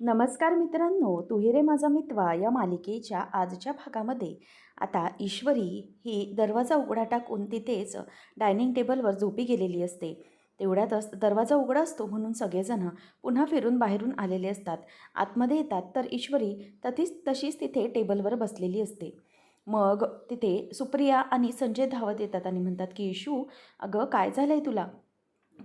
नमस्कार मित्रांनो तुहेरे माझा मित्वा या मालिकेच्या आजच्या भागामध्ये. आता ईश्वरी ही दरवाजा उघडा टाकून तिथेच डायनिंग टेबलवर झोपी गेलेली असते. तेवढ्यातच दरवाजा उघडा असतो म्हणून सगळेजण पुन्हा फिरून बाहेरून आलेले असतात. आतमध्ये येतात तर ईश्वरी तशीच तशीच तिथे टेबलवर बसलेली असते. मग तिथे सुप्रिया आणि संजय धावत येतात आणि म्हणतात की इशू अगं काय झालं आहे तुला?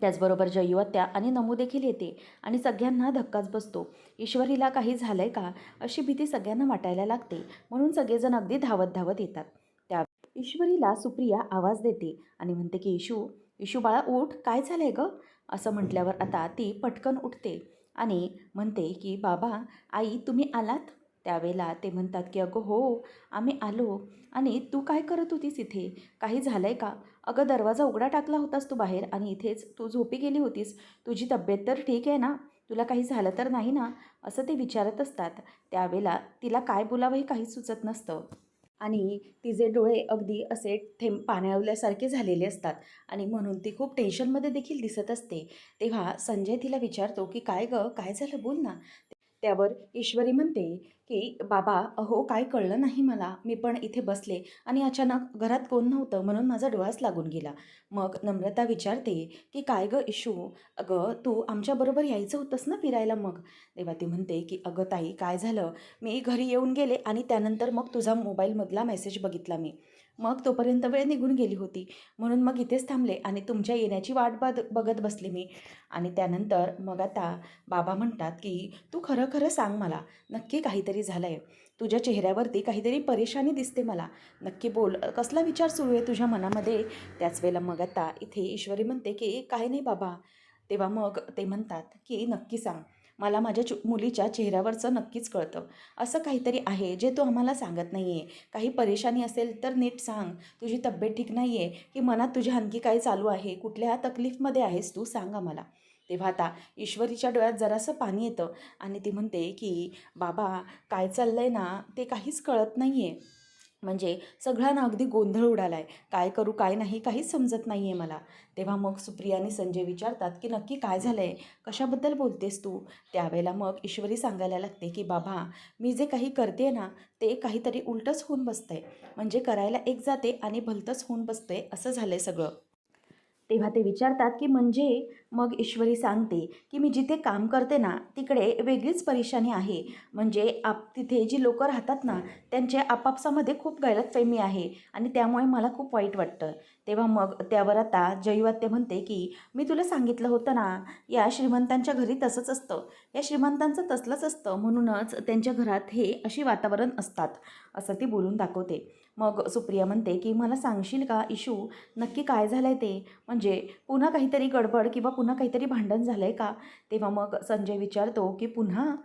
त्याचबरोबर जयुवत्या आणि नमू देखील येते आणि सगळ्यांना धक्काच बसतो. ईश्वरीला काही झालं आहे का? अशी भीती सगळ्यांना वाटायला लागते. म्हणून सगळेजण अगदी धावत धावत येतात. त्या ईश्वरीला सुप्रिया आवाज देते आणि म्हणते की इशू इशू बाळा उठ. काय झालं आहे गं? असं म्हटल्यावर आता ती पटकन उठते आणि म्हणते की बाबा आई तुम्ही आलात? त्यावेळेला ते म्हणतात की अगं हो आम्ही आलो आणि तू काय करत होतीस इथे? काही झालं आहे का? अगं दरवाजा उघडा टाकला होतास तू बाहेर आणि इथेच तू झोपी गेली होतीस. तुझी तब्येत तर ठीक आहे ना? तुला काही झालं तर नाही ना? असं ते विचारत असतात. त्यावेळेला तिला काय बोलावं हे काही सुचत नसतं. आणि तिचे डोळे अगदी असे थेंब पाण्यावल्यासारखे झालेले असतात आणि म्हणून ती खूप टेन्शनमध्ये देखील दिसत असते. तेव्हा संजय तिला विचारतो की काय गं? काय झालं? बोल ना. त्यावर ईश्वरी म्हणते की बाबा अहो काय कळलं नाही मला. मी पण इथे बसले आणि अचानक घरात कोण नव्हतं म्हणून माझा डोळाच लागून गेला. मग नम्रता विचारते की काय गं इशू? अगं तू आमच्याबरोबर यायचं होतंस ना फिरायला मग? तेव्हा ती म्हणते की अगं ताई काय झालं? मी घरी येऊन गेले आणि त्यानंतर मग तुझा मोबाईलमधला मेसेज बघितला मी. मग तोपर्यंत वेळ निघून गेली होती. म्हणून मग इथेच थांबले आणि तुमच्या येण्याची वाट बद बघत बसले मी. आणि त्यानंतर मग आता बाबा म्हणतात की तू खरं खरं सांग मला नक्की काहीतरी झालं आहे तुझ्या चेहऱ्यावरती काहीतरी परेशानी दिसते मला. नक्की बोल कसला विचार सुरू आहे तुझ्या मनामध्ये? त्याच वेळेला मग आता इथे ईश्वरी म्हणते की काय नाही बाबा. तेव्हा मग ते म्हणतात की नक्की सांग. मला माझ्या चु मुलीच्या चेहऱ्यावरचं नक्कीच कळतं. असं काहीतरी आहे जे तू आम्हाला सांगत नाही आहे काही परेशानी असेल तर नीट सांग. तुझी तब्येत ठीक नाही आहे की मनात तुझ्या आणखी काय चालू आहे? कुठल्या तकलीफमध्ये आहेस तू सांग आम्हाला. तेव्हा आता ईश्वरीच्या डोळ्यात जरासं पाणी येतं आणि ती म्हणते की बाबा काय चाललं आहे ना? ते काहीच कळत नाही आहे म्हणजे सगळ्यांना अगदी गोंधळ उडाला आहे काय करू काय नाही काहीच समजत नाही आहे मला. तेव्हा मग सुप्रियाने संजय विचारतात की नक्की काय झालं आहे कशाबद्दल बोलतेस तू? त्यावेळेला मग ईश्वरी सांगायला लागते की बाबा मी जे काही करते ना ते काहीतरी उलटंच होऊन बसतंय. म्हणजे करायला एक जाते आणि भलतंच होऊन बसतंय असं झालं आहे सगळं. तेव्हा ते विचारतात की म्हणजे मग ईश्वरी सांगते की मी जिथे काम करते ना तिकडे वेगळीच परेशानी आहे. म्हणजे आप तिथे जी लोकं राहतात ना त्यांच्या आपापसामध्ये खूप गैरतफेमी आहे आणि त्यामुळे मला खूप वाईट वाटतं. तेव्हा मग त्यावर आता जयवात्य म्हणते की मी तुला सांगितलं होतं ना या श्रीमंतांच्या घरी तसंच असतं. या श्रीमंतांचं तसलंच असतं म्हणूनच त्यांच्या घरात हे अशी वातावरण असतात. असं ती बोलून दाखवते. मग सुप्रिया म्हणते की मला सांगशील का इशू? नक्की काय झालं आहे ते? म्हणजे पुन्हा काहीतरी गडबड किंवा पुन्हा काहीतरी भांडण झालं आहे का? तेव्हा मग संजय विचारतो की पुन्हा?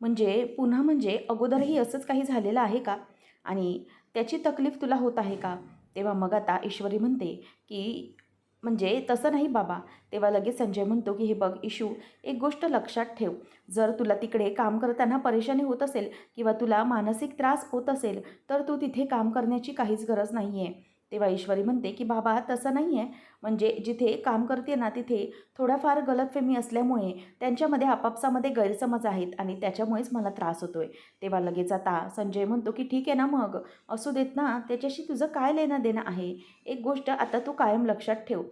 म्हणजे पुन्हा म्हणजे अगोदरही असंच काही झालेलं आहे का? आणि त्याची तकलीफ तुला होत आहे का? तेव्हा मग आता ईश्वरी म्हणते की म्हणजे तसं नाही बाबा. तेव्हा लगेच संजय म्हणतो की हे बघ इशू एक गोष्ट लक्षात ठेव. जर तुला तिकडे काम करताना परेशानी होत असेल किंवा तुला मानसिक त्रास होत असेल तर तू तिथे काम करण्याची काहीच गरज नाही आहे तेव्हा ईश्वरी म्हणते की बाबा तसं नाही आहे म्हणजे जिथे काम करते ना तिथे थोड्याफार गलतफेमी असल्यामुळे त्यांच्यामध्ये आपापसामध्ये गैरसमज आहेत आणि त्याच्यामुळेच मला त्रास होतो आहे तेव्हा लगेच आता संजय म्हणतो की ठीक आहे ना मग. असू देत ना. त्याच्याशी तुझं काय लेणं देणं आहे? एक गोष्ट आता तू कायम लक्षात ठेव.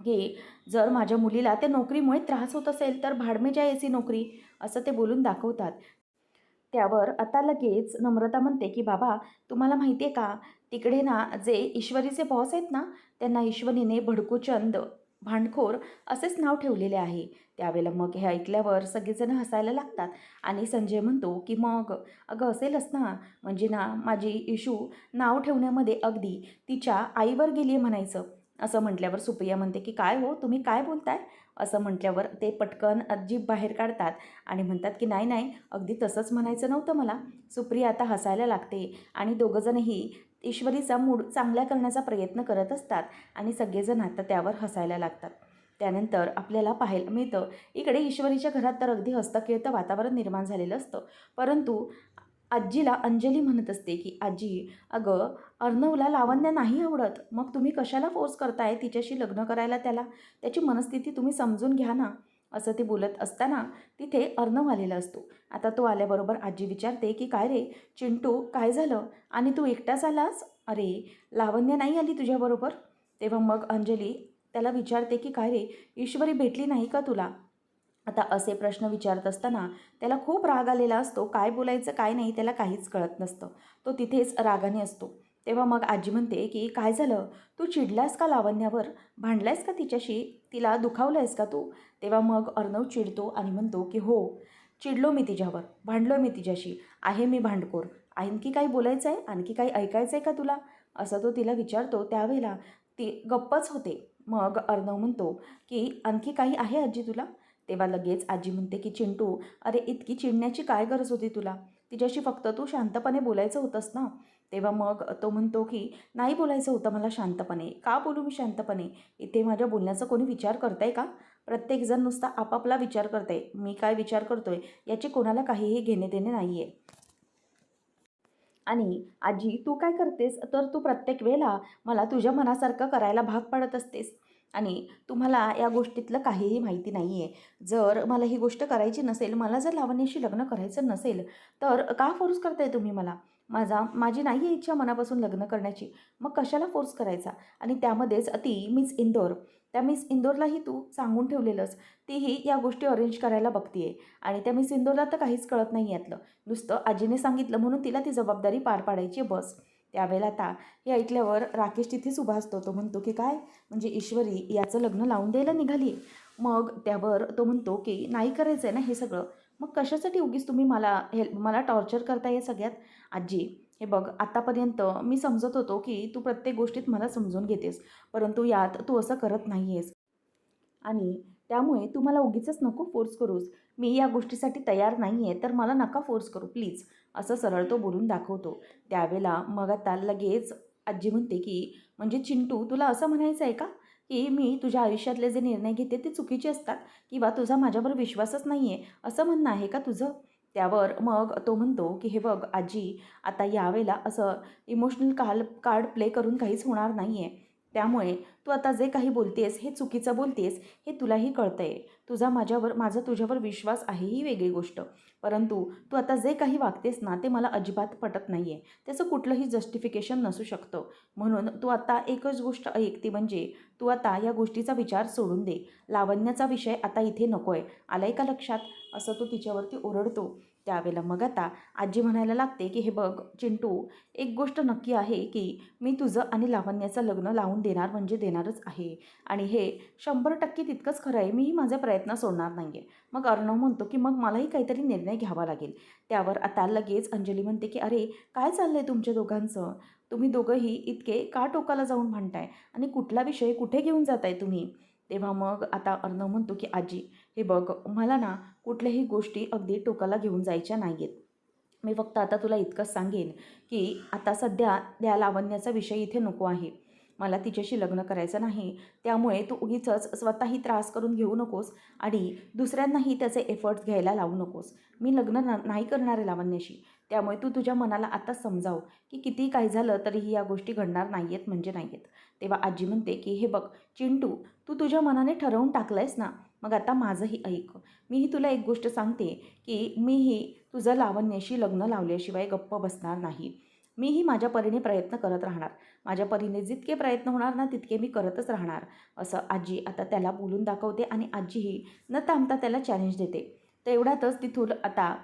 की जर माझ्या मुलीला त्या नोकरीमुळे त्रास होत असेल तर भाडमेच्या याची नोकरी. असं ते बोलून दाखवतात. त्यावर आता लगेच नम्रता म्हणते की बाबा तुम्हाला माहिती आहे का? तिकडे ना जे ईश्वरीचे बॉस आहेत ना त्यांना ईश्वरीने भडकूचंद भांडखोर असेच नाव ठेवलेले आहे. त्यावेळेला मग हे ऐकल्यावर सगळेजण हसायला लागतात आणि संजय म्हणतो की मग अगं असेलच ना. म्हणजे ना माझी इशू नाव ठेवण्यामध्ये अगदी तिच्या आईवर गेली आहे म्हणायचं. असं म्हटल्यावर सुप्रिया म्हणते की काय हो? तुम्ही काय बोलताय? असं म्हटल्यावर ते पटकन अजीब बाहेर काढतात आणि म्हणतात की नाही नाही अगदी तसंच म्हणायचं नव्हतं मला. सुप्रिया आता हसायला लागते आणि दोघंजणही ईश्वरीचा मूड चांगला करण्याचा प्रयत्न करत असतात आणि सगळेजण आता त्यावर हसायला लागतात. त्यानंतर आपल्याला पाहायला मिळतं इकडे ईश्वरीच्या घरात तर अगदी हस्तखेळतं वातावरण निर्माण झालेलं असतं. परंतु आजीला अंजली म्हणत असते की आजी अगं अर्णवला लावण्य नाही आवडत. मग तुम्ही कशाला फोर्स करताय तिच्याशी लग्न करायला त्याला? त्याची मनस्थिती तुम्ही समजून घ्या ना. असं ती बोलत असताना तिथे अर्णव आलेला असतो. आता तो आल्याबरोबर आजी विचारते की काय रे चिंटू काय झालं? आणि तू एकटाच आलास? अरे लावण्य नाही आली तुझ्याबरोबर? तेव्हा मग अंजली त्याला विचारते की काय रे ईश्वरी भेटली नाही का तुला? आता असे प्रश्न विचारत असताना त्याला खूप राग आलेला असतो. काय बोलायचं काय नाही त्याला काहीच कळत नसतं. तो तिथेच रागाने असतो. तेव्हा मग आजी म्हणते की काय झालं? तू चिडलास का लावण्यावर? भांडलायस का तिच्याशी? तिला दुखावलंयस का तू? तेव्हा मग अर्णव चिडतो आणि म्हणतो की हो चिडलो मी तिच्यावर. भांडलो मी तिच्याशी. आहे मी भांडखोर. आणखी काही बोलायचं आहे आणखी काही ऐकायचं आहे का तुला? असं तो तिला विचारतो. त्यावेळेला ती गप्पच होते. मग अर्णव म्हणतो की आणखी काही आहे आजी तुला? तेव्हा लगेच आजी म्हणते की चिंटू अरे इतकी चिडण्याची काय गरज होती तुला? तिच्याशी फक्त तू शांतपणे बोलायचं होतंस ना? तेव्हा मग तो म्हणतो की नाही बोलायचं होतं मला शांतपणे. का बोलू मी शांतपणे? इथे माझ्या बोलण्याचा कोणी विचार करताय का? प्रत्येकजण नुसता आपापला विचार करताय. मी काय विचार करतोय याची कोणाला काहीही घेणे देणे नाही आहे आणि आजी तू काय करतेस? तर तू प्रत्येक वेळेला मला तुझ्या मनासारखं करायला भाग पाडत असतेस. आणि तुम्हाला या गोष्टीतलं काहीही माहिती नाही आहे जर मला ही गोष्ट करायची नसेल मला जर लावण्याशी लग्न करायचं नसेल तर का फोर्स करताय तुम्ही मला? माझा माझी नाही आहे इच्छा मनापासून लग्न करण्याची. मग कशाला फोर्स करायचा? आणि त्यामध्येच ती मिस इंदोर. त्या मिस इंदोरलाही तू सांगून ठेवलेलंस. तीही या गोष्टी अरेंज करायला बघतीये. आणि त्या मिस इंदोरला तर काहीच कळत नाही यातलं. नुसतं आजीने सांगितलं म्हणून तिला ती जबाबदारी पार पाडायची बस. त्यावेळेला आता हे ऐकल्यावर राकेश तिथेच उभा असतो. तो म्हणतो की काय? म्हणजे ईश्वरी याचं लग्न लावून द्यायला निघाली मग त्यावर तो म्हणतो की नाही करायचं आहे ना हे सगळं. मग कशासाठी उगीच तुम्ही मला हे मला टॉर्चर करता हे सगळ्यात? आजी हे बघ आतापर्यंत मी समजत होतो की तू प्रत्येक गोष्टीत मला समजून घेतेस परंतु यात तू असं करत नाही आहेस आणि त्यामुळे तू मला उगीचच नको फोर्स करूस. मी या गोष्टीसाठी तयार नाही आहे तर मला नका फोर्स करू प्लीज असं सरळ तो बोलून दाखवतो. त्यावेळेला मग आता लगेच आजी म्हणते की म्हणजे चिंटू तुला असं म्हणायचं आहे का? की मी तुझ्या आयुष्यातले जे निर्णय घेते ते चुकीचे असतात किंवा तुझा माझ्यावर विश्वासच नाही आहे असं म्हणणं आहे का तुझं? त्यावर मग तो म्हणतो की हे बघ आजी आता यावेळेला असं इमोशनल काल कार्ड प्ले करून काहीच होणार नाही आहे त्यामुळे तू आता जे काही बोलतेस हे चुकीचं बोलतेस हे तुलाही कळतं आहे तुझा माझ्यावर माझा तुझ्यावर विश्वास आहे ही वेगळी गोष्ट. परंतु तू आता जे काही वागतेस ना ते मला अजिबात पटत नाही आहे त्याचं कुठलंही जस्टिफिकेशन नसू शकतं. म्हणून तू आता एकच गोष्ट ऐक ती म्हणजे तू आता या गोष्टीचा विचार सोडून दे. लावण्याचा विषय आता इथे नको आहे आलाय का लक्षात? असं तो तिच्यावरती ओरडतो. त्यावेळेला मग आता आजी म्हणायला लागते की हे बघ चिंटू एक गोष्ट नक्की आहे की मी तुझं आणि लावण्याचं लग्न लावून देणार म्हणजे देणारच आहे. आणि हे शंभर टक्के तितकंच खरं आहे मीही माझा प्रयत्न सोडणार नाही आहे मग अर्णव म्हणतो की मग मलाही काहीतरी निर्णय घ्यावा लागेल. त्यावर आता लगेच अंजली म्हणते की अरे काय चाललं आहे तुमच्या दोघांचं? तुम्ही दोघंही इतके का टोकाला जाऊन म्हणताय आणि कुठला विषय कुठे घेऊन जाताय तुम्ही? तेव्हा मग आता अर्णव म्हणतो की आजी हे बघ मला ना कुठल्याही गोष्टी अगदी टोकाला घेऊन जायच्या नाही आहेत मी फक्त आता तुला इतकंच सांगेन की आता सध्या त्या लावण्याचा विषय इथे नको आहे. मला तिच्याशी लग्न करायचं नाही त्यामुळे तू उगीच स्वतःही त्रास करून घेऊ नकोस आणि दुसऱ्यांनाही त्याचे एफर्ट्स घ्यायला लावू नकोस. मी लग्न ना नाही करणार आहे लावण्याशी. त्यामुळे तू तुझ्या मनाला आता समजाव की किती काही झालं तरीही या गोष्टी घडणार नाही आहेत म्हणजे नाही आहेत तेव्हा आजी म्हणते की हे बघ चिंटू तू तुझ्या मनाने ठरवून टाकलं आहेस ना मग आता माझंही ऐक. मीही तुला एक गोष्ट सांगते की मीही तुझं लावण्याशी लग्न लावल्याशिवाय गप्प बसणार नाही. मीही माझ्या परीने प्रयत्न करत राहणार. माझ्या परीने जितके प्रयत्न होणार ना तितके मी करतच राहणार. असं आजी आता त्याला बोलून दाखवते आणि आजीही न थांबता त्याला चॅलेंज देते. तेवढ्यातच तिथून आता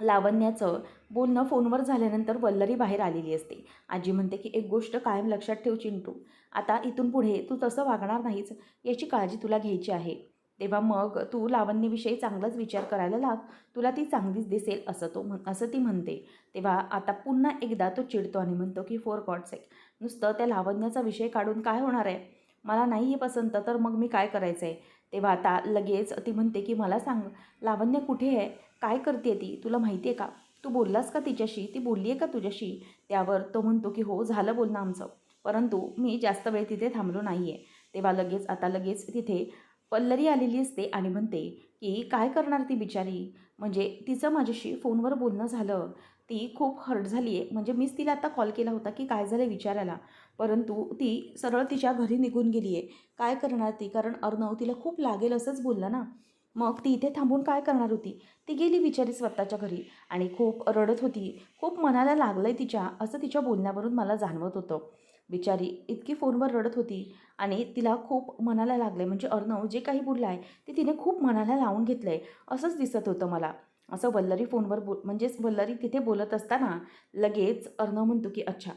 लावण्याचं बोलणं फोनवर झाल्यानंतर वल्लरी बाहेर आलेली असते. आजी म्हणते की एक गोष्ट कायम लक्षात ठेव चिंटू. आता इथून पुढे तू तसं वागणार नाहीच याची काळजी तुला घ्यायची आहे. तेव्हा मग तू लावण्यविषयी चांगलाच विचार करायला लाग. तुला ती चांगलीच दिसेल असं तो म्हण असं ती म्हणते. तेव्हा आता पुन्हा एकदा तो चिडतो आणि म्हणतो की फोर गॉड एक नुसतं त्या लावण्याचा विषय काढून काय होणार आहे? मला नाही आहे पसंत तर मग मी काय करायचं आहे तेव्हा आता लगेच ती म्हणते की मला सांग लावण्य कुठे आहे? काय करते ती? तुला माहिती आहे का? तू बोललास का तिच्याशी? ती बोलली आहे का तुझ्याशी? त्यावर तो म्हणतो की हो झालं बोलणं आमचं. परंतु मी जास्त वेळ तिथे थांबलो नाही आहे तेव्हा लगेच आता लगेच तिथे पल्लरी आलेली असते आणि म्हणते की काय करणार ती बिचारी? म्हणजे तिचं माझ्याशी फोनवर बोलणं झालं. ती खूप हर्ट झाली आहे म्हणजे मीच तिला आता कॉल केला होता की काय झालं विचारायला? परंतु ती सरळ तिच्या घरी निघून गेली आहे काय करणार ती? कारण अर्णव तिला खूप लागेल असंच बोलला ना. मग ती इथे थांबून काय करणार होती? ती गेली बिचारी स्वतःच्या घरी आणि खूप रडत होती. खूप मनाला लागलं आहे तिच्या असं तिच्या बोलण्यावरून मला जाणवत होतं. बिचारी इतकी फोनवर रडत होती आणि तिला खूप मनाला लागलं म्हणजे अर्णव जे काही बोललं आहे ते तिने खूप मनाला लावून घेतलं आहे असंच दिसत होतं मला. असं वल्लरी फोनवर बो म्हणजेच वल्लरी तिथे बोलत असताना लगेच अर्णव म्हणतो की अच्छा.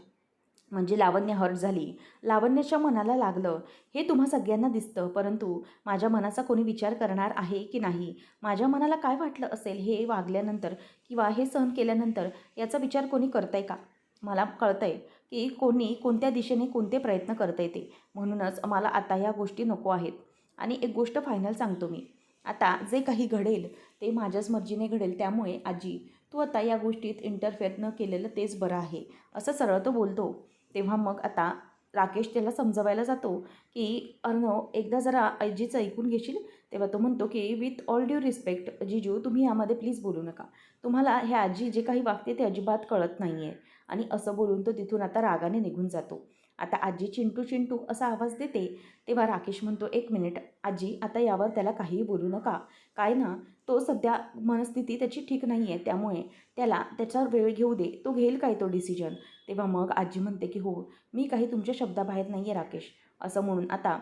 म्हणजे लावण्य हर्ट झाली. लावण्याच्या मनाला लागलं. हे तुम्हा सगळ्यांना दिसतं परंतु माझ्या मनाचा कोणी विचार करणार आहे की नाही? माझ्या मनाला काय वाटलं असेल हे वागल्यानंतर किंवा हे सहन केल्यानंतर याचा विचार कोणी करतंय का? मला कळतंय. की कोणी कोणत्या दिशेने कोणते प्रयत्न करता येते. म्हणूनच मला आता या गोष्टी नको आहेत. आणि एक गोष्ट फायनल सांगतो मी. आता जे काही घडेल ते माझ्याच मर्जीने घडेल. त्यामुळे आजी तू आता या गोष्टीत इंटरफेअर न केलेलं तेच बरं आहे. असं सरळ तो बोलतो. तेव्हा मग आता राकेश त्याला समजवायला जातो की अर्णव एकदा जरा आजीचं ऐकून घेशील? तेव्हा तो म्हणतो की विथ ऑल ड्यू रिस्पेक्ट जिजू तुम्ही यामध्ये प्लीज बोलू नका. तुम्हाला हे आजी जे काही वागते ते अजिबात कळत नाही आहे आणि असं बोलून तो तिथून आता रागाने निघून जातो. आता आजी चिंटू चिंटू असा आवाज देते तेव्हा राकेश म्हणतो एक मिनिट आजी आता यावर त्याला काहीही बोलू नका. काय ना तो सध्या मनस्थिती त्याची ठीक नाही आहे त्यामुळे त्याला त्याच्यावर वेळ घेऊ दे तो घेईल काय तो डिसिजन तेव्हा मग आजी म्हणते की हो मी काही तुमच्या शब्दाबाहेर नाही आहे राकेश. असं म्हणून आता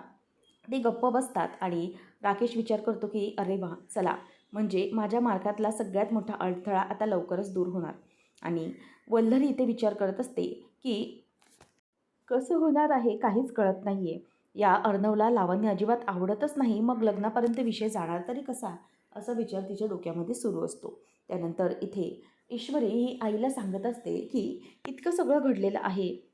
ते गप्प बसतात आणि राकेश विचार करतो की अरे वा चला. म्हणजे माझ्या मार्गातला सगळ्यात मोठा अडथळा आता लवकरच दूर होणार. आणि वल्लरी इथे विचार करत असते की कसं होणार आहे काहीच कळत नाही आहे या अर्णवला लावण्य अजिबात आवडतच नाही. मग लग्नापर्यंत विषय जाणार तरी कसा? असा विचार तिच्या डोक्यामध्ये सुरू असतो. त्यानंतर इथे ईश्वरी ही आईला सांगत असते की इतकं सगळं घडलेलं आहे.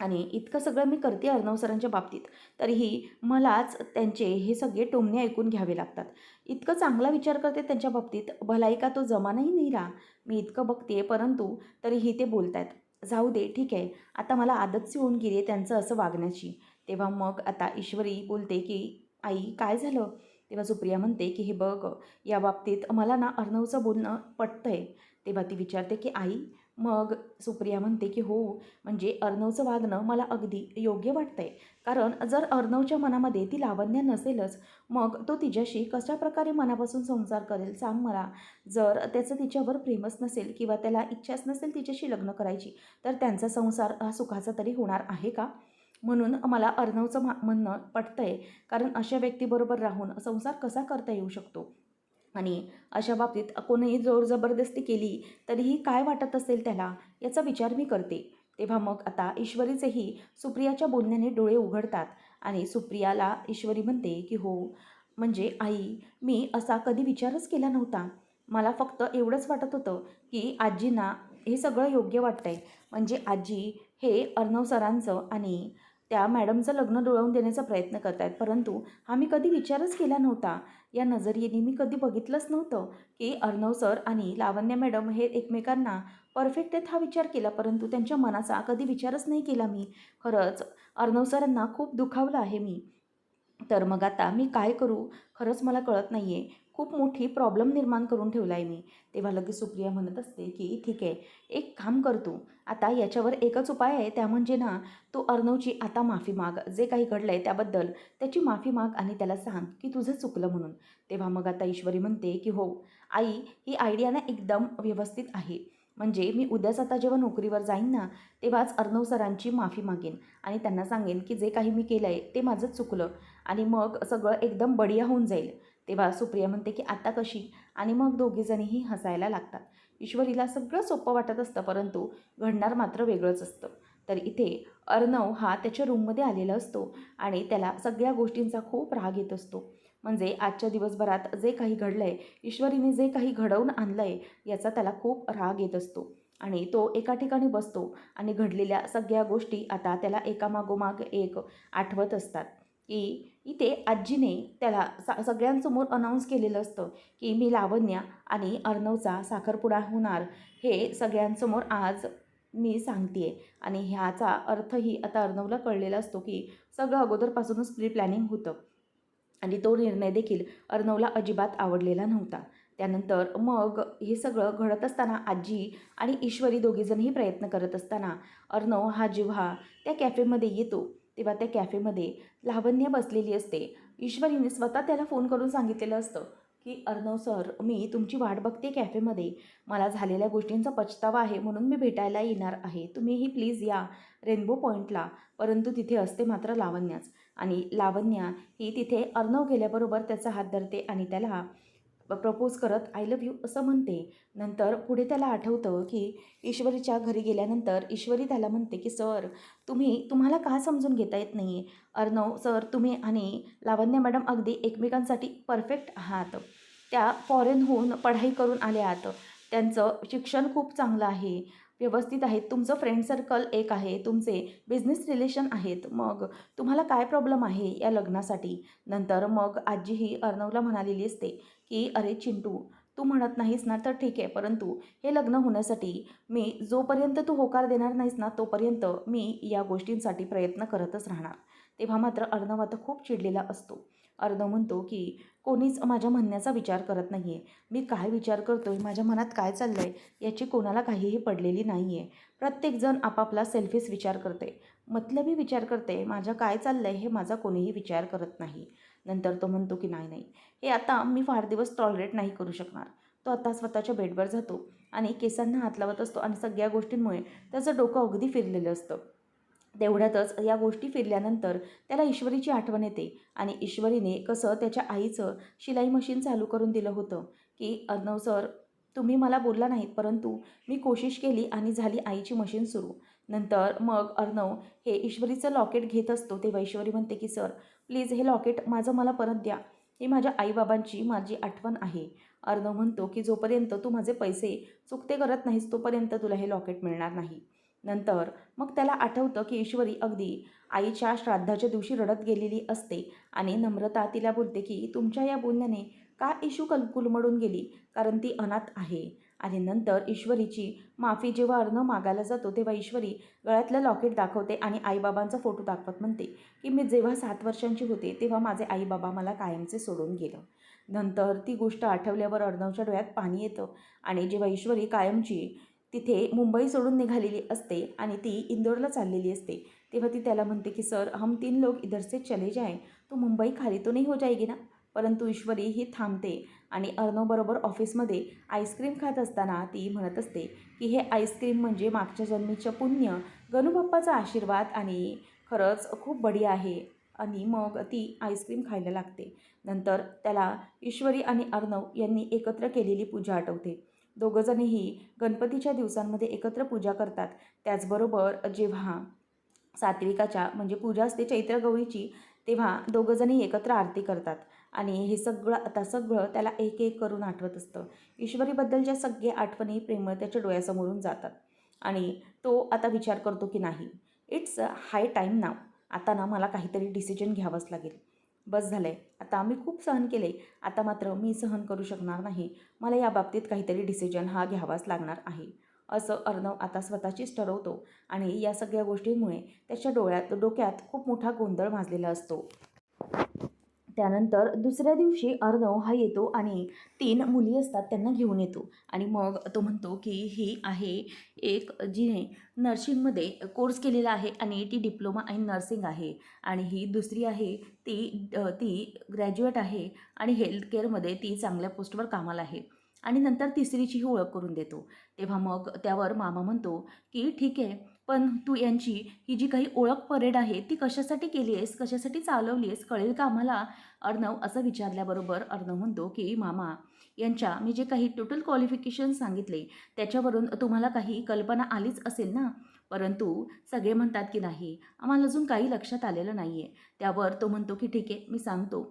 आणि इतकं सगळं मी करते अर्णव सरांच्या बाबतीत तरीही मलाच त्यांचे हे सगळे टोमणे ऐकून घ्यावे लागतात. इतकं चांगला विचार करते त्यांच्या बाबतीत भलाई का तो जमानाही नाही रा मी इतकं बघते परंतु तरीही ते बोलत आहेत जाऊ दे ठीक आहे आता मला आदतच होऊन गेली त्यांचं असं वागण्याची. तेव्हा मग आता ईश्वरी बोलते की आई काय झालं? तेव्हा सुप्रिया म्हणते की हे बघ या बाबतीत मला ना अर्णवचं बोलणं पटतं आहे तेव्हा ती विचारते की आई मग सुप्रिया म्हणते की हो म्हणजे अर्णवचं वागणं मला अगदी योग्य वाटतंय. कारण जर अर्णवच्या मनामध्ये ती लावण्य नसेलच मग तो तिच्याशी कशा प्रकारे मनापासून संसार करेल सांग मला. जर त्याचं तिच्यावर प्रेमच नसेल किंवा त्याला इच्छाच नसेल तिच्याशी लग्न करायची तर त्यांचा संसार हा सुखाचा तरी होणार आहे का? म्हणून मला अर्णवचं मा म्हणणं पटतं आहे कारण अशा व्यक्तीबरोबर राहून संसार कसा करता येऊ शकतो? आणि अशा बाबतीत कोणीही जोर जबरदस्ती केली तरीही काय वाटत असेल त्याला याचा विचार मी करते. तेव्हा मग आता ईश्वरीचेही सुप्रियाच्या बोलण्याने डोळे उघडतात आणि सुप्रियाला ईश्वरी म्हणते की हो म्हणजे आई मी असा कधी विचारच केला नव्हता. मला फक्त एवढंच वाटत होतं की आजींना हे सगळं योग्य वाटतंय. म्हणजे आजी हे अर्णव सरांचं आणि त्या मॅडमचं लग्न डोळवून देण्याचा प्रयत्न करत आहेत परंतु हा मी कधी विचारच केला नव्हता. या नजरियेने मी कधी बघितलंच नव्हतं की अर्णव सर आणि लावण्य मॅडम हे एकमेकांना परफेक्ट आहेत हा विचार केला. परंतु त्यांच्या मनाचा कधी विचारच नाही केला मी. खरंच अर्णव सरांना खूप दुखावलं आहे मी. तर मग आता मी काय करू? खरंच मला कळत नाही आहे खूप मोठी प्रॉब्लेम निर्माण करून ठेवला आहे मी. तेव्हा लगेच सुप्रिया म्हणत असते की ठीक आहे एक काम करतो आता याच्यावर एकच उपाय आहे. त्या म्हणजे ना तू अर्णवची आता माफी माग. जे काही घडलं आहे त्याबद्दल त्याची माफी माग आणि त्याला सांग की तुझं चुकलं म्हणून. तेव्हा मग आता ईश्वरी म्हणते की हो आई ही आयडिया ना एकदम व्यवस्थित आहे. म्हणजे मी उद्याच आता जेव्हा नोकरीवर जाईन ना तेव्हाच अर्णव सरांची माफी मागेन आणि त्यांना सांगेन की जे काही मी केलं आहे ते माझं चुकलं आणि मग सगळं एकदम बढिया होऊन जाईल. तेव्हा सुप्रिया म्हणते की आता कशी? आणि मग दोघीजणीही हसायला लागतात. ईश्वरीला सगळं सोपं वाटत असतं परंतु घडणार मात्र वेगळंच असतं. तर इथे अर्णव हा त्याच्या रूममध्ये आलेला असतो आणि त्याला सगळ्या गोष्टींचा खूप राग येत असतो. म्हणजे आजच्या दिवसभरात जे काही घडलं आहे ईश्वरीने जे काही घडवून आणलं आहे याचा त्याला खूप राग येत असतो. आणि तो एका ठिकाणी बसतो आणि घडलेल्या सगळ्या गोष्टी आता त्याला एकामागोमाग एक आठवत असतात. की इथे आजीने त्याला सा सगळ्यांसमोर अनाऊन्स केलेलं असतं की मी लावण्या आणि अर्णवचा साखरपुडा होणार. हे सगळ्यांसमोर आज मी सांगते आहे आणि ह्याचा अर्थही आता अर्णवला कळलेला असतो की सगळं अगोदरपासूनच प्री प्लॅनिंग होतं. आणि तो निर्णय देखील अर्णवला अजिबात आवडलेला नव्हता. त्यानंतर मग हे सगळं घडत असताना आजी आणि ईश्वरी दोघीजणही प्रयत्न करत असताना अर्णव हा जेव्हा त्या कॅफेमध्ये येतो तेव्हा त्या कॅफेमध्ये लावण्य बसलेली असते. ईश्वरीने स्वतः त्याला फोन करून सांगितलेलं असतं की अर्णव सर मी तुमची वाट बघते कॅफेमध्ये. मला झालेल्या गोष्टींचा पछतावा आहे म्हणून मी भेटायला येणार आहे. तुम्हीही प्लीज या रेनबो पॉईंटला परंतु तिथे असते मात्र लावण्याच आणि लावण्या ही तिथे अर्णव गेल्याबरोबर त्याचा हात धरते आणि त्याला प्रपोज करत आय लव्ह यू असं म्हणते. नंतर पुढे त्याला आठवतं की ईश्वरीच्या घरी गेल्यानंतर ईश्वरी त्याला म्हणते की सर तुम्ही तुम्हाला का समजून घेता येत नाही अर्णव सर तुम्ही आणि लावण्या मॅडम अगदी एकमेकांसाठी परफेक्ट आहात. त्या फॉरेनहून पढाई करून आल्या आहात त्यांचं शिक्षण खूप चांगलं आहे. व्यवस्थित आहेत. तुमचं फ्रेंड सर्कल एक आहे. तुमचे बिझनेस रिलेशन आहेत. मग तुम्हाला काय प्रॉब्लेम आहे या लग्नासाठी? नंतर मग आजी ही अर्णवला म्हणालेली असते की अरे चिंटू तू म्हणत नाहीस ना तर ठीक आहे. परंतु हे लग्न होण्यासाठी मी जोपर्यंत तू होकार देणार नाहीस ना तोपर्यंत मी या गोष्टींसाठी प्रयत्न करतच राहणार. तेव्हा मात्र अर्णव आता खूप चिडलेला असतो. अर्णव म्हणतो की कोणीच माझ्या म्हणण्याचा विचार करत नाही आहे मी काय विचार करतो आहे माझ्या मनात काय चाललं आहे याची कोणाला काहीही पडलेली नाही आहे प्रत्येकजण आपापला सेल्फिश विचार करते. मतलबी विचार करते माझ्या काय चाललं आहे हे माझा कोणीही विचार करत नाही. नंतर तो म्हणतो की नाही नाही. हे आता मी फार दिवस टॉलरेट नाही करू शकणार. तो आता स्वतःच्या बेडवर जातो आणि केसांना हात लावत असतो आणि सगळ्या गोष्टींमुळे त्याचं डोकं अगदी फिरलेलं असतं. तेवढ्यातच या गोष्टी फिरल्यानंतर त्याला ईश्वरीची आठवण येते. आणि ईश्वरीने कसं त्याच्या आईचं शिलाई मशीन चालू करून दिलं होतं की अर्णव सर तुम्ही मला बोलला नाहीत परंतु मी कोशिश केली आणि झाली आईची मशीन सुरू. नंतर मग अर्णव हे ईश्वरीचं लॉकेट घेत असतो तेव्हा ईश्वरी म्हणते की सर प्लीज हे लॉकेट माझं मला परत द्या. ही माझ्या आईबाबांची माझी आठवण आहे. अर्णव म्हणतो की जोपर्यंत तू माझे पैसे चुकते करत नाहीस तोपर्यंत तुला हे लॉकेट मिळणार नाही. नंतर मग त्याला आठवतं की ईश्वरी अगदी आईच्या श्राद्धाच्या दिवशी रडत गेलेली असते आणि नम्रता तिला बोलते की तुमच्या या बोलण्याने का इशू कल कुलमडून गेली? कारण ती अनाथ आहे. आणि नंतर ईश्वरीची माफी जेव्हा अर्ण मागायला जातो तेव्हा ईश्वरी गळ्यातलं लॉकेट दाखवते आणि आईबाबांचा फोटो दाखवत म्हणते की मी जेव्हा सात वर्षांची होते तेव्हा माझे आईबाबा मला कायमचे सोडून गेलं. नंतर ती गोष्ट आठवल्यावर अर्णवच्या डोळ्यात पाणी येतं आणि जेव्हा ईश्वरी कायमची तिथे मुंबई सोडून निघालेली असते आणि ती इंदोरला चाललेली असते. तेव्हा ती त्याला म्हणते की सर हम तीन लोग इधर से चले जाएं तो मुंबई खाली तो नाही हो जाएगी ना? परंतु ईश्वरी ही थांबते आणि अर्णवबरोबर ऑफिसमध्ये आईस्क्रीम खात असताना ती म्हणत असते की हे आईस्क्रीम म्हणजे मागच्या जन्मीचं पुण्य गणूबाप्पाचा आशीर्वाद आणि खरंच खूप बढिया आहे. आणि मग ती आईस्क्रीम खायला लागते. नंतर त्याला ईश्वरी आणि अर्णव यांनी एकत्र केलेली पूजा आठवते. दोघंजणही गणपतीच्या दिवसांमध्ये एकत्र पूजा करतात. त्याचबरोबर जेव्हा सात्विकाच्या म्हणजे पूजा असते चैत्र गौरीची तेव्हा दोघंजणी एकत्र आरती करतात. आणि हे सगळं आता सगळं त्याला एक एक करून आठवत असतं. ईश्वरीबद्दलच्या सगळ्या आठवणी प्रेमळ त्याच्या डोळ्यासमोरून जातात. आणि तो आता विचार करतो की नाही इट्स हाय टाईम नाव आता ना मला काहीतरी डिसिजन घ्यावंच लागेल. बस झालं आहे आता आम्ही खूप सहन केले. आता मात्र मी सहन करू शकणार नाही. मला या बाबतीत काहीतरी डिसिजन हा घ्यावाच लागणार आहे. असं अर्णव आता स्वतःचीच ठरवतो आणि या सगळ्या गोष्टींमुळे त्याच्या डोळ्यात डोक्यात खूप मोठा गोंधळ माजलेला असतो. त्यानंतर दुसऱ्या दिवशी अर्णव हा येतो आणि तीन मुली असतात त्यांना घेऊन येतो. आणि मग तो म्हणतो की ही आहे एक जिने नर्सिंगमध्ये कोर्स केलेला आहे आणि ती डिप्लोमा इन नर्सिंग आहे. आणि ही दुसरी आहे ती ती ग्रॅज्युएट आहे आणि हेल्थकेअरमध्ये ती चांगल्या पोस्टवर कामाला आहे. आणि नंतर तिसरीचीही ओळख करून देतो. तेव्हा मग त्यावर मामा म्हणतो की ठीक आहे पण तू यांची ही जी काही ओळख परेड आहे ती कशासाठी केली आहेस? कशासाठी चालवली आहेस? कळेल का आम्हाला? अर्णव असं विचारल्याबरोबर अर्णव म्हणतो की मामा यांच्या मी जे काही टोटल क्वालिफिकेशन सांगितले त्याच्यावरून तुम्हाला काही कल्पना आलीच असेल ना? परंतु सगळे म्हणतात की नाही आम्हाला अजून काही लक्षात आलेलं नाही आहे त्यावर तो म्हणतो की ठीक आहे मी सांगतो.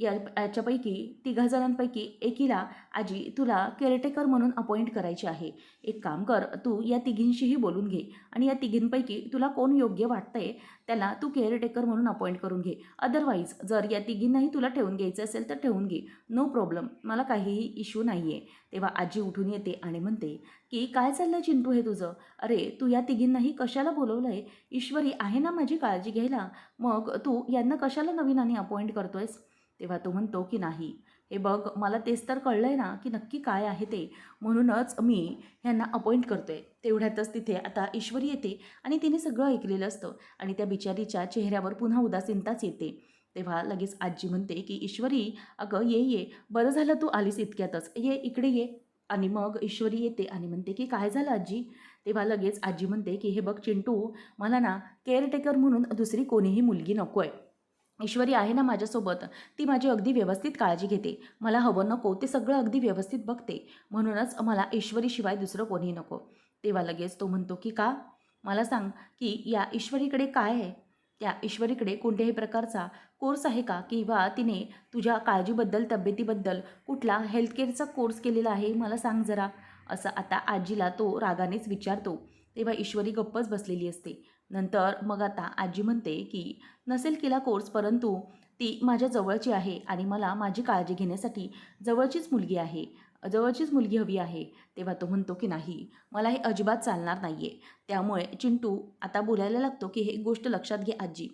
या याच्यापैकी तिघा जणांपैकी एकीला आजी तुला केअरटेकर म्हणून अपॉइंट करायची आहे. एक काम कर तू या तिघींशीही बोलून घे आणि या तिघींपैकी तुला कोण योग्य वाटतंय त्याला तू केअरटेकर म्हणून अपॉइंट करून घे. अदरवाईज जर या तिघींनाही तुला ठेवून घ्यायचं असेल तर ठेवून घे. नो प्रॉब्लेम मला काहीही इश्यू नाही आहे तेव्हा आजी उठून येते आणि म्हणते की काय चाललं चिंटू हे तुझं? अरे तू या तिघींनाही कशाला बोलवलं आहे ईश्वरी आहे ना माझी काळजी घ्यायला? मग तू यांना कशाला नवीन अपॉइंट करतोयस? तेव्हा तो म्हणतो की नाही. हे बघ मला तेच तर कळलं आहे ना की नक्की काय आहे ते. म्हणूनच मी ह्यांना अपॉइंट करतो आहे तेवढ्यातच तिथे आता ईश्वरी येते आणि तिने सगळं ऐकलेलं असतं आणि त्या बिचारीच्या चेहऱ्यावर पुन्हा उदासीनताच येते. तेव्हा लगेच आजी म्हणते की ईश्वरी अगं ये ये. बरं झालं तू आलीस इतक्यातच. ये इकडे ये. आणि मग ईश्वरी येते आणि म्हणते की काय झालं आजी? तेव्हा लगेच आजी म्हणते की हे बघ चिंटू मला ना केअरटेकर म्हणून दुसरी कोणीही मुलगी नको आहे ईश्वरी आहे ना माझ्यासोबत ती माझी अगदी व्यवस्थित काळजी घेते. मला हवं नको ते सगळं अगदी व्यवस्थित बघते. म्हणूनच मला ईश्वरीशिवाय दुसरं कोणीही नको. तेव्हा लगेच तो म्हणतो की का? मला सांग की या ईश्वरीकडे काय आहे? त्या ईश्वरीकडे कोणत्याही प्रकारचा कोर्स आहे का? किंवा तिने तुझ्या काळजीबद्दल तब्येतीबद्दल कुठला हेल्थकेअरचा कोर्स केलेला आहे? मला सांग जरा. असं आता आजीला तो रागानेच विचारतो. तेव्हा ईश्वरी गप्पच बसलेली असते. नंतर मग आता आजी म्हणते की नसेल केला कोर्स परंतु ती माझ्या जवळची आहे आणि मला माझी काळजी घेण्यासाठी जवळचीच मुलगी आहे. जवळचीच मुलगी हवी आहे. तेव्हा तो म्हणतो की नाही मला हे अजिबात चालणार नाही आहे त्यामुळे चिंटू आता बोलायला लागतो की हे गोष्ट लक्षात घे आजी.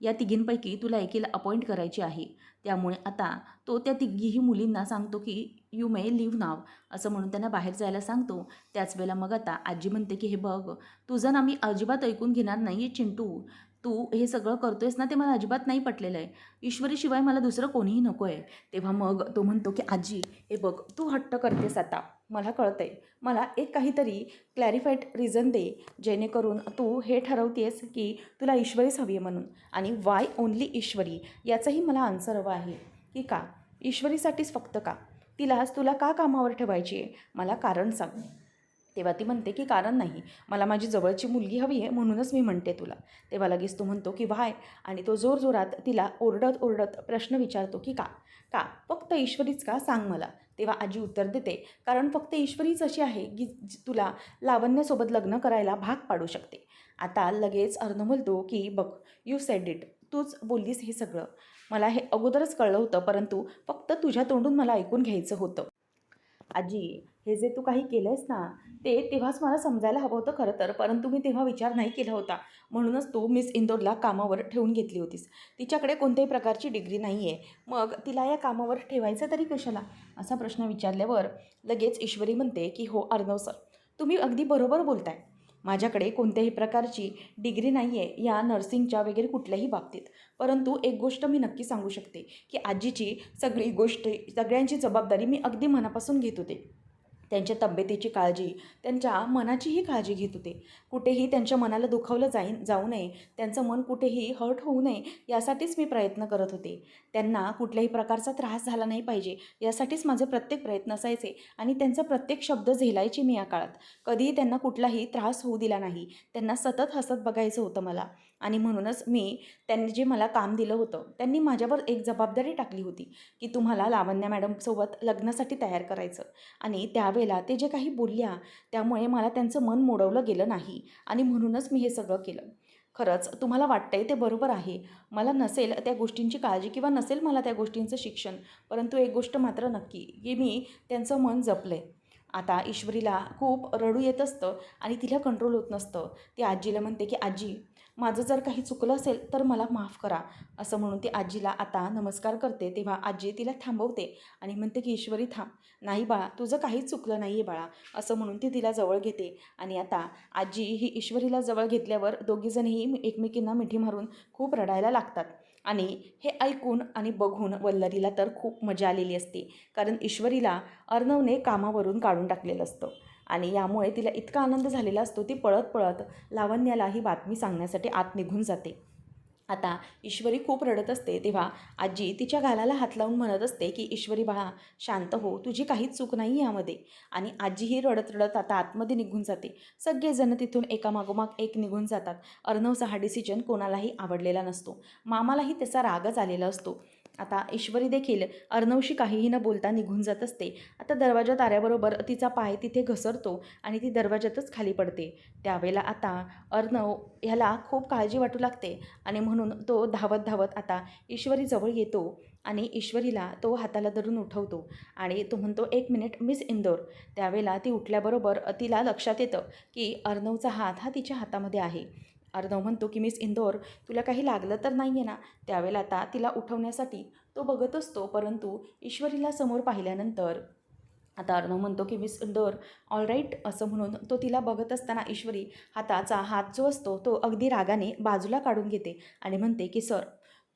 या तिघींपैकी तुला एकीला अपॉइंट करायची आहे. त्यामुळे आता तो त्या तिघीही मुलींना सांगतो की यू मे लिव्ह नाव असं म्हणून त्यांना बाहेर जायला सांगतो. त्याच वेळेला मग आता आजी म्हणते की हे बघ तुझं ना मी अजिबात ऐकून घेणार नाही आहे चिंटू. तू हे सगळं करतोयस ना ते मला अजिबात नाही पटलेलं आहे ईश्वरीशिवाय मला दुसरं कोणीही नको आहे तेव्हा मग तो म्हणतो की आजी हे बघ तू हट्ट करतेस आता. मला कळतंय. मला एक काहीतरी क्लॅरिफाईड रिझन दे जेणेकरून तू हे ठरवतेस की तुला ईश्वरीच हवी आहे म्हणून. आणि वाय ओन्ली ईश्वरी? याचंही मला आन्सर हवं आहे. की का? ईश्वरीसाठीच फक्त का? तिलाच तुला का कामावर ठेवायची आहे? मला कारण सांग. तेव्हा ती म्हणते की कारण नाही. मला माझी जवळची मुलगी हवी आहे म्हणूनच मी म्हणते तुला. तेव्हा लगेच तू म्हणतो की व्हाय आणि तो जोरजोरात तिला ओरडत ओरडत प्रश्न विचारतो की का? का? फक्त ईश्वरीच का? सांग मला. तेव्हा आजी उत्तर देते कारण फक्त ईश्वरीच अशी आहे की तुला लावण्यासोबत लग्न करायला भाग पाडू शकते. आता लगेच अर्न बोलतो की बघ यू सेड इट तूच बोललीस हे सगळं. मला हे अगोदरच कळलं होतं परंतु फक्त तुझ्या तोंडून मला ऐकून घ्यायचं होतं. आजी हे जे तू काही केलं आहेस ना ते तेव्हाच मला समजायला हवं होतं खरं तर. परंतु मी तेव्हा विचार नाही केला होता. म्हणूनच तू मिस इंदोरला कामावर ठेवून घेतली होतीस. तिच्याकडे कोणत्याही प्रकारची डिग्री नाही आहे मग तिला या कामावर ठेवायचं तरी कशाला? असा प्रश्न विचारल्यावर लगेच ईश्वरी म्हणते की हो अर्णव सर. तुम्ही अगदी बरोबर बोलताय. माझ्याकडे कोणत्याही प्रकारची डिग्री नाही आहे या नर्सिंगच्या वगैरे कुठल्याही बाबतीत. परंतु एक गोष्ट मी नक्की सांगू शकते की आजीची सगळी गोष्ट सगळ्यांची जबाबदारी मी अगदी मनापासून घेत होते. त्यांच्या तब्येतीची काळजी त्यांच्या मनाचीही काळजी घेत होते. कुठेही त्यांच्या मनाला दुखावलं जाईन जाऊ नये त्यांचं मन कुठेही हर्ट होऊ नये यासाठीच मी प्रयत्न करत होते. त्यांना कुठल्याही प्रकारचा त्रास झाला नाही पाहिजे यासाठीच माझे प्रत्येक प्रयत्न असायचे आणि त्यांचा प्रत्येक शब्द झेलायची मी या काळात. कधीही त्यांना कुठलाही त्रास होऊ दिला नाही. त्यांना सतत हसत बघायचं होतं मला. आणि म्हणूनच मी त्यांनी जे मला काम दिलं होतं त्यांनी माझ्यावर एक जबाबदारी टाकली होती की तुम्हाला लावण्या मॅडमसोबत लग्नासाठी तयार करायचं. आणि त्यावेळेला ते जे काही बोलल्या त्यामुळे मला त्यांचं मन मोडवलं गेलं नाही आणि म्हणूनच मी हे सगळं केलं. खरंच तुम्हाला वाटतंय ते बरोबर आहे. मला नसेल त्या गोष्टींची काळजी किंवा नसेल मला त्या गोष्टींचं शिक्षण परंतु एक गोष्ट मात्र नक्की की मी त्यांचं मन जपलं आहे आता ईश्वरीला खूप रडू येत असतं आणि तिला कंट्रोल होत नसतं. ती आजीला म्हणते की आजी माझं जर काही चुकलं असेल तर मला माफ करा असं म्हणून ती आजीला आता नमस्कार करते तेव्हा आजी तिला थांबवते आणि म्हणते की ईश्वरी थांब. नाही बाळा तुझं काहीच चुकलं नाही आहे बाळा असं म्हणून ती तिला जवळ घेते. आणि आता आजी ही ईश्वरीला जवळ घेतल्यावर दोघीजणही एकमेकींना मिठी मारून खूप रडायला लागतात. आणि हे ऐकून आणि बघून वल्लरीला तर खूप मजा आलेली असते कारण ईश्वरीला अर्णवने कामावरून काढून टाकलेलं असतं. आणि यामुळे तिला इतका आनंद झालेला असतो ती पळत पळत लावण्याला ही बातमी सांगण्यासाठी आत निघून जाते. आता ईश्वरी खूप रडत असते तेव्हा आजी तिच्या गालाला हात लावून म्हणत असते की ईश्वरी बाळा शांत हो तुझी काहीच चूक नाही यामध्ये. आणि आजीही रडत रडत आता आतमध्ये निघून जाते. सगळेजण तिथून एकामागोमाग एक निघून जातात. अर्णवचा हा डिसिजन कोणालाही आवडलेला नसतो. मामालाही त्याचा रागच आलेला असतो. आता ईश्वरी देखील अर्णवशी काहीही न बोलता निघून जात असते. आता दरवाजा ताऱ्याबरोबर तिचा पाय तिथे घसरतो आणि ती दरवाजातच खाली पडते. त्यावेळेला आता अर्णव ह्याला खूप काळजी वाटू लागते आणि म्हणून तो धावत धावत आता ईश्वरीजवळ येतो आणि ईश्वरीला तो हाताला धरून उठवतो आणि तो म्हणतो एक मिनिट मिस इंदोर. त्यावेळेला ती उठल्याबरोबर तिला लक्षात येतं की अर्णवचा हात हा तिच्या हातामध्ये आहे. अर्णव म्हणतो की मिस इंदोर तुला काही लागलं तर नाही आहे ना? त्यावेळेला आता तिला उठवण्यासाठी तो बघत असतो परंतु ईश्वरीला समोर पाहिल्यानंतर. आता अर्णव म्हणतो की मिस इंदोर ऑल राईट असं म्हणून तो तिला बघत असताना ईश्वरी हाताचा हात जो असतो तो अगदी रागाने बाजूला काढून घेते आणि म्हणते की सर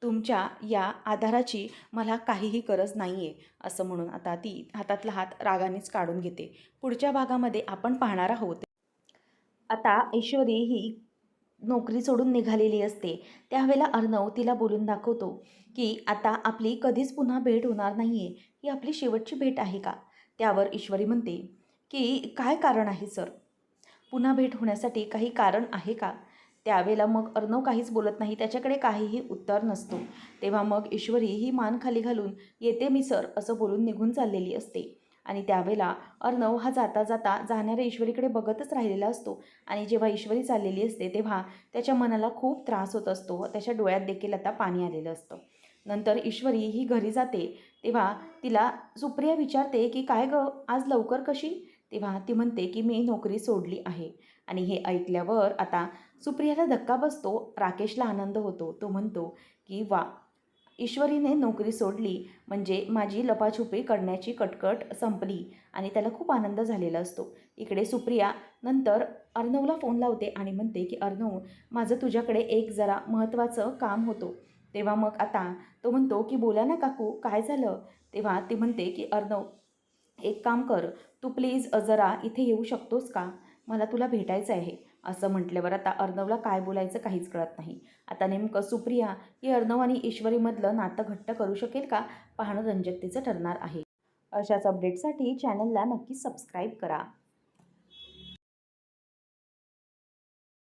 तुमच्या या आधाराची मला काहीही गरज नाही आहे असं म्हणून आता ती हातातला हात रागानेच काढून घेते. पुढच्या भागामध्ये आपण पाहणार आहोत. आता ऐश्वरी ही नोकरी सोडून निघालेली असते. त्यावेळेला अर्णव तिला बोलून दाखवतो की आता आपली कधीच पुन्हा भेट होणार नाही आहे ही आपली शेवटची भेट आहे का? त्यावर ईश्वरी म्हणते की काय कारण आहे सर? पुन्हा भेट होण्यासाठी काही कारण आहे का? त्यावेळेला मग अर्णव काहीच बोलत नाही त्याच्याकडे काहीही उत्तर नसतो. तेव्हा मग ईश्वरी ही मान खाली घालून येते मी सर असं बोलून निघून चाललेली असते. आणि त्यावेळेला अर्णव हा जाता जाता जाणाऱ्या ईश्वरीकडे बघतच राहिलेला असतो. आणि जेव्हा ईश्वरी चाललेली असते तेव्हा त्याच्या मनाला खूप त्रास होत असतो त्याच्या डोळ्यात देखील आता पाणी आलेलं असतं. नंतर ईश्वरी ही घरी जाते तेव्हा तिला सुप्रिया विचारते की काय ग आज लवकर कशी? तेव्हा ती म्हणते की मी नोकरी सोडली आहे. आणि हे ऐकल्यावर आता सुप्रियाला धक्का बसतो राकेशला आनंद होतो. तो म्हणतो की वा ईश्वरीने नोकरी सोडली म्हणजे माझी लपाछुपी करण्याची कटकट संपली आणि त्याला खूप आनंद झालेला असतो. इकडे सुप्रिया नंतर अर्णवला फोन लावते आणि म्हणते की अर्णव माझं तुझ्याकडे एक जरा महत्त्वाचं काम होतं. तेव्हा मग आता तो म्हणतो की बोला ना काकू काय झालं? तेव्हा ती म्हणते की अर्णव एक काम कर तू प्लीज जरा इथे येऊ शकतोस का? मला तुला भेटायचं आहे. असं म्हटल्यावर आता अर्णवला काय बोलायचं काहीच कळत नाही. आता नेमकं सुप्रिया ही अर्णव आणि ईश्वरीमधलं नातं घट्ट करू शकेल का? पाहणं रंजकतेचं ठरणार आहे. अशाच अपडेटसाठी चॅनलला नक्की सबस्क्राईब करा.